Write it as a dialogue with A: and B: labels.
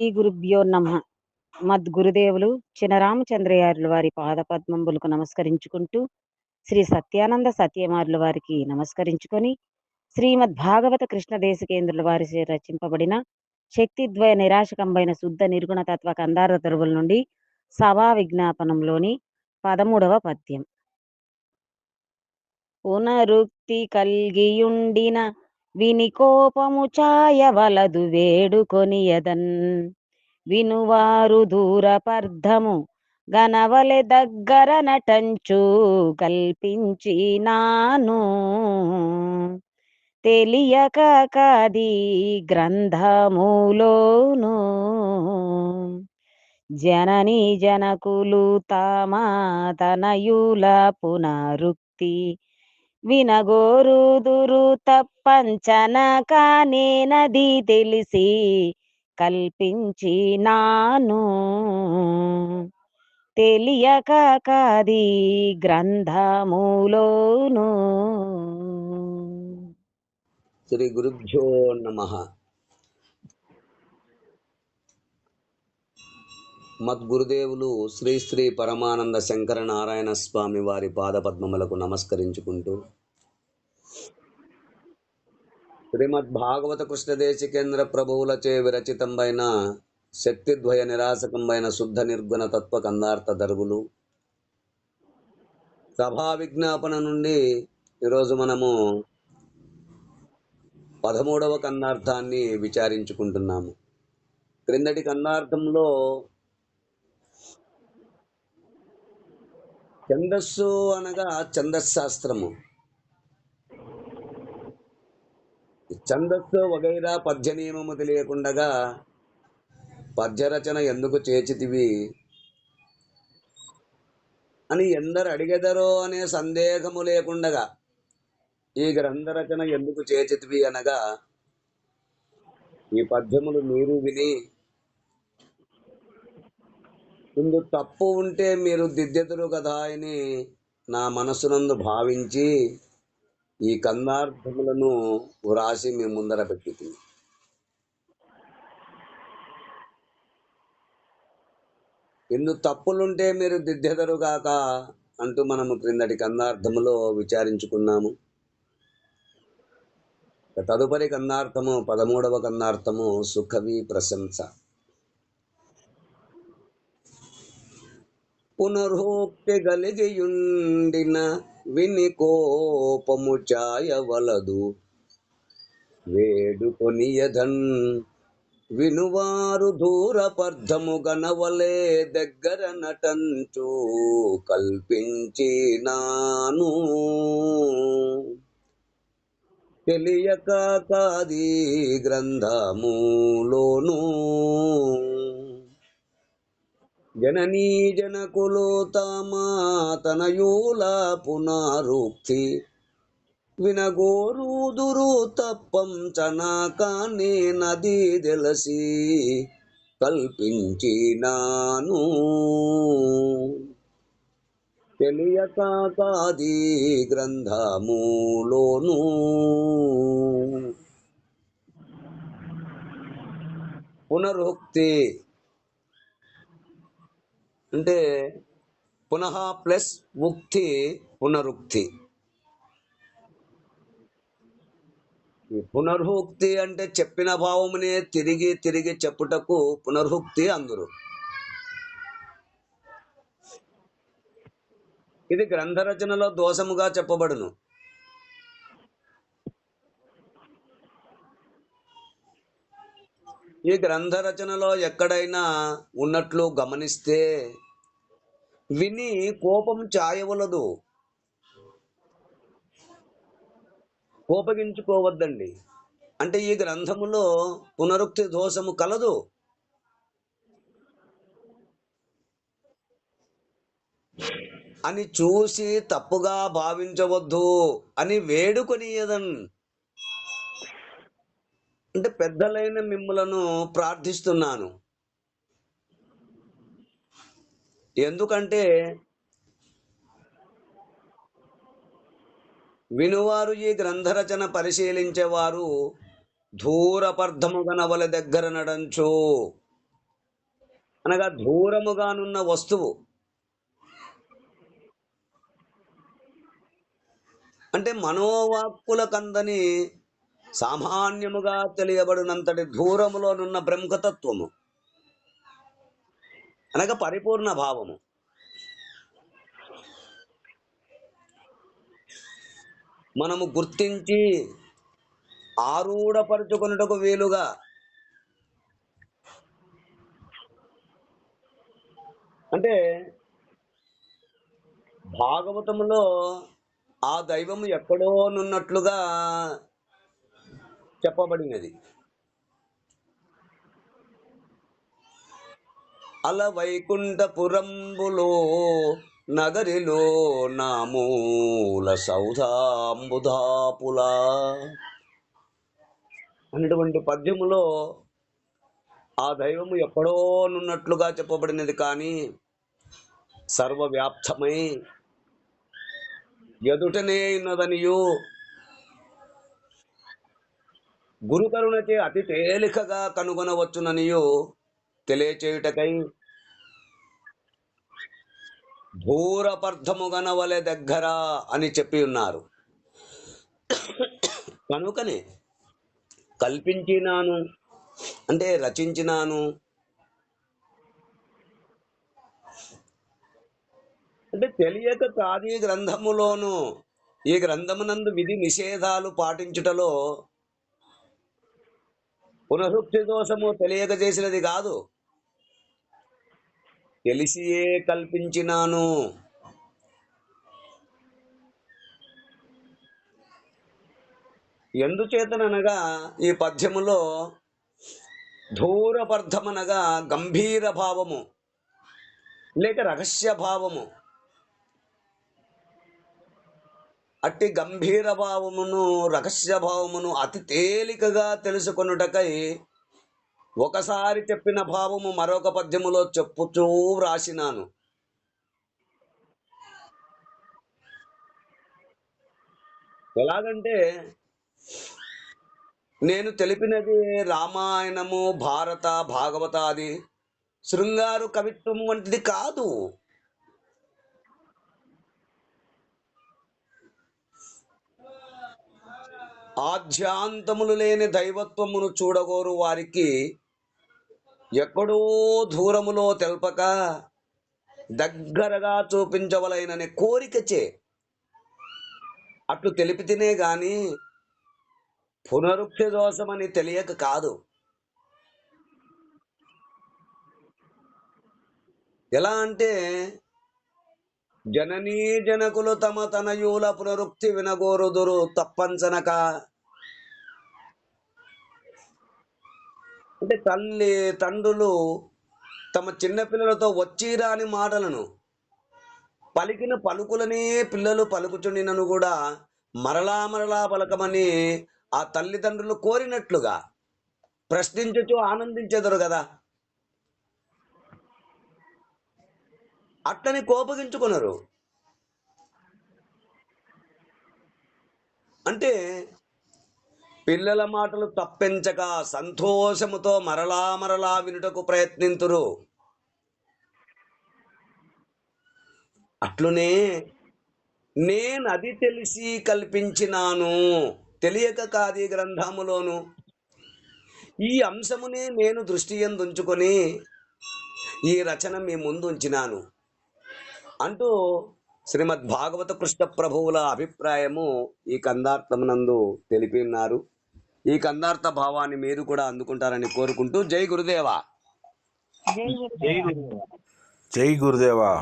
A: శ్రీ గురుభ్యో నమ. మద్గురుదేవులు చినరామచంద్రయారుల వారి పాదపద్మంబులకు నమస్కరించుకుంటూ శ్రీ సత్యానంద సత్యమారుల వారికి నమస్కరించుకొని శ్రీమద్ భాగవత కృష్ణ దేశకేంద్రుల వారి చే రచింపబడిన శక్తిద్వయ నిరాశకంబైన శుద్ధ నిర్గుణ తత్వ కందార తరువుల నుండి సభా విజ్ఞాపనంలోని పదమూడవ పద్యం. పునరుక్తి కల్గియుండిన విని కోపము ఛాయవలదు వేడుకొనియదన్. వినువారు దూరపర్ధము గనవలె దగ్గర నటంచు కల్పించినాను తెలియక కాది గ్రంథములోను. జనని జనకులు తమ తనయుల పునరుక్తి వినగోరుదురు తప్పంచన కానే నది తెలిసి కల్పించినాను తెలియక కాది గ్రంథములోను.
B: శ్రీ గురుభ్యో నమ. మద్గురుదేవులు శ్రీ శ్రీ పరమానంద శంకర నారాయణ స్వామి వారి పాదపద్మములకు నమస్కరించుకుంటూ శ్రీమద్ భాగవత కృష్ణ ప్రభువులచే విరచితంబైన శక్తిద్వయ నిరాశకంబైన శుద్ధ నిర్గుణ తత్వ కందార్థ దరుగులు. సభా విజ్ఞాపన నుండి ఈరోజు మనము పదమూడవ కన్నార్థాన్ని విచారించుకుంటున్నాము. క్రిందటి కన్నార్థంలో ఛందస్సు అనగా ఛందశాస్త్రము ఛందస్సు వగైరా పద్య నియమము తెలియకుండగా పద్యరచన ఎందుకు చేచితివి? అని ఎందరు అడిగెదరో అనే సందేహము లేకుండగా ఈ గ్రంథరచన ఎందుకు చేచితివి అనగా ఈ పద్యములు మీరు విని ఇందు తప్పు ఉంటే మీరు దిద్దెదురు కదా అని నా మనసునందు భావించి ఈ కందార్థములను వ్రాసి మీ ముందర పెట్టి ఎందు తప్పులుంటే మీరు దిద్దెదరుగాక అంటూ మనము క్రిందటి కందార్థములో విచారించుకున్నాము. తదుపరి కందార్థము పదమూడవ కందార్థము సుఖవి ప్రశంస. పునరుక్తి గలిగియుండిన విని కోపము చాయవలదు. వేడుకొనియధన్ వినువారు దూరపర్ధము గనవలే దగ్గర నటంచు కల్పించినాను. తెలియక కాది గ్రంథములోనూ జననీ జనకులు తామా తనయూల పునరుక్తి. వినగోరుదురు తప్పం చనాకానే నది తెలిసి కల్పించినాను తెలియక కాది గ్రంథములోను. పునరుక్తి అంటే పునః ప్లస్ ఉక్తి పునరుక్తి. ఈ పునరుక్తి అంటే చెప్పిన భావమునే తిరిగి తిరిగి చెప్పుటకు పునరుక్తి అందరు. ఇది గ్రంథ రచనలో దోషముగా చెప్పబడును. ఈ గ్రంథ రచనలో ఎక్కడైనా ఉన్నట్లు గమనిస్తే విని కోపం చాయవలదు కోపగించుకోవద్దండి. అంటే ఈ గ్రంథములో పునరుక్తి దోషము కలదు. అని చూసి తప్పుగా భావించవద్దు అని వేడుకొనియదన్. అంటే పెద్దలైన మిమ్మలను ప్రార్థిస్తున్నాను. ఎందుకంటే వినువారు ఈ గ్రంథరచన పరిశీలించేవారు ధూరపర్ధముగనవల దగ్గర నడంచు. అనగా దూరముగానున్న వస్తువు. అంటే మనోవాక్కుల కందని సామాన్యముగా తెలియబడినంతటి దూరములోనున్న బ్రహ్మతత్వము. అనగా పరిపూర్ణ భావము. మనము గుర్తించి ఆరూఢపరుచుకొనుటకు వీలుగా అంటే భాగవతములో ఆ దైవము ఎక్కడో నున్నట్లుగా చెప్పబడినది. అల వైకుంఠపురంబులో నగరిలో నామూల సౌధాంబుధాపుల. అనేటువంటి పద్యములో ఆ దైవము ఎక్కడో నున్నట్లుగా చెప్పబడినది కానీ సర్వవ్యాప్తమై ఎదుటనే ఉన్నదనియు గురుకరుణచే అతి తేలికగా కనుగొనవచ్చుననియు తెలియచేయుటకై దూరపర్థము గనవలె దగ్గర అని చెప్పి ఉన్నారు. కనుకనే కల్పించినాను అంటే రచించినాను అంటే తెలియక కాదు ఈ గ్రంథములోను. ఈ గ్రంథమునందు విధి నిషేధాలు పాటించుటలో పునరుక్తి దోషము తెలియక చేసినది కాదు. తెలిసియే కల్పించినాను. ఎందుచేతననగా ఈ పద్యములో ధూరపర్థమనగా గంభీర భావము లేక రహస్య భావము అట్టి గంభీర భావమును రహస్య భావమును అతి తేలికగా తెలుసుకొనుటకై ఒకసారి చెప్పిన భావము మరొక పద్యములో చెప్పుచూ వ్రాసినాను. ఎలాగంటే నేను తెలిపినది రామాయణము భారత భాగవతాది శృంగారు కవిత్వం వంటిది కాదు. ఆధ్యాంతములు లేని దైవత్వమును చూడగోరు వారికి ఎక్కడో దూరములో తెల్పక దగ్గరగా చూపించవలైనని కోరికచే. అట్లు తెలిపితేనే గాని పునరుక్తి దోషమని తెలియక కాదు. ఎలా అంటే జననీ జనకులు తమ తనయుల పునరుక్తి వినగోరుదురు తప్పంచనక అంటే తల్లి తండ్రులు తమ చిన్నపిల్లలతో వచ్చిరాని మాటలను పలికిన పలుకులనే పిల్లలు పలుకుచుండినను కూడా మరలా మరలా పలకమని ఆ తల్లిదండ్రులు కోరినట్లుగా ప్రశ్నించచ్చు ఆనందించెదరు కదా. అట్లని కోపగించుకున్నారు అంటే పిల్లల మాటలు తప్పించక సంతోషముతో మరలా మరలా వినుటకు ప్రయత్నింతురు. అట్లునే నేను అది తెలిసి కల్పించినాను. తెలియక కాది గ్రంథములోను. ఈ అంశమునే నేను దృష్టి ఎందుంచుకొని ఈ రచన మీ ముందు ఉంచినాను అంటూ శ్రీమద్ భాగవత కృష్ణ ప్రభువుల అభిప్రాయము ఈ కందార్థమునందు తెలిపినారు. ఈ కందార్థ భావాన్ని మీరు కూడా అందుకుంటారని కోరుకుంటూ జై గురుదేవా.
C: జై గురుదేవా.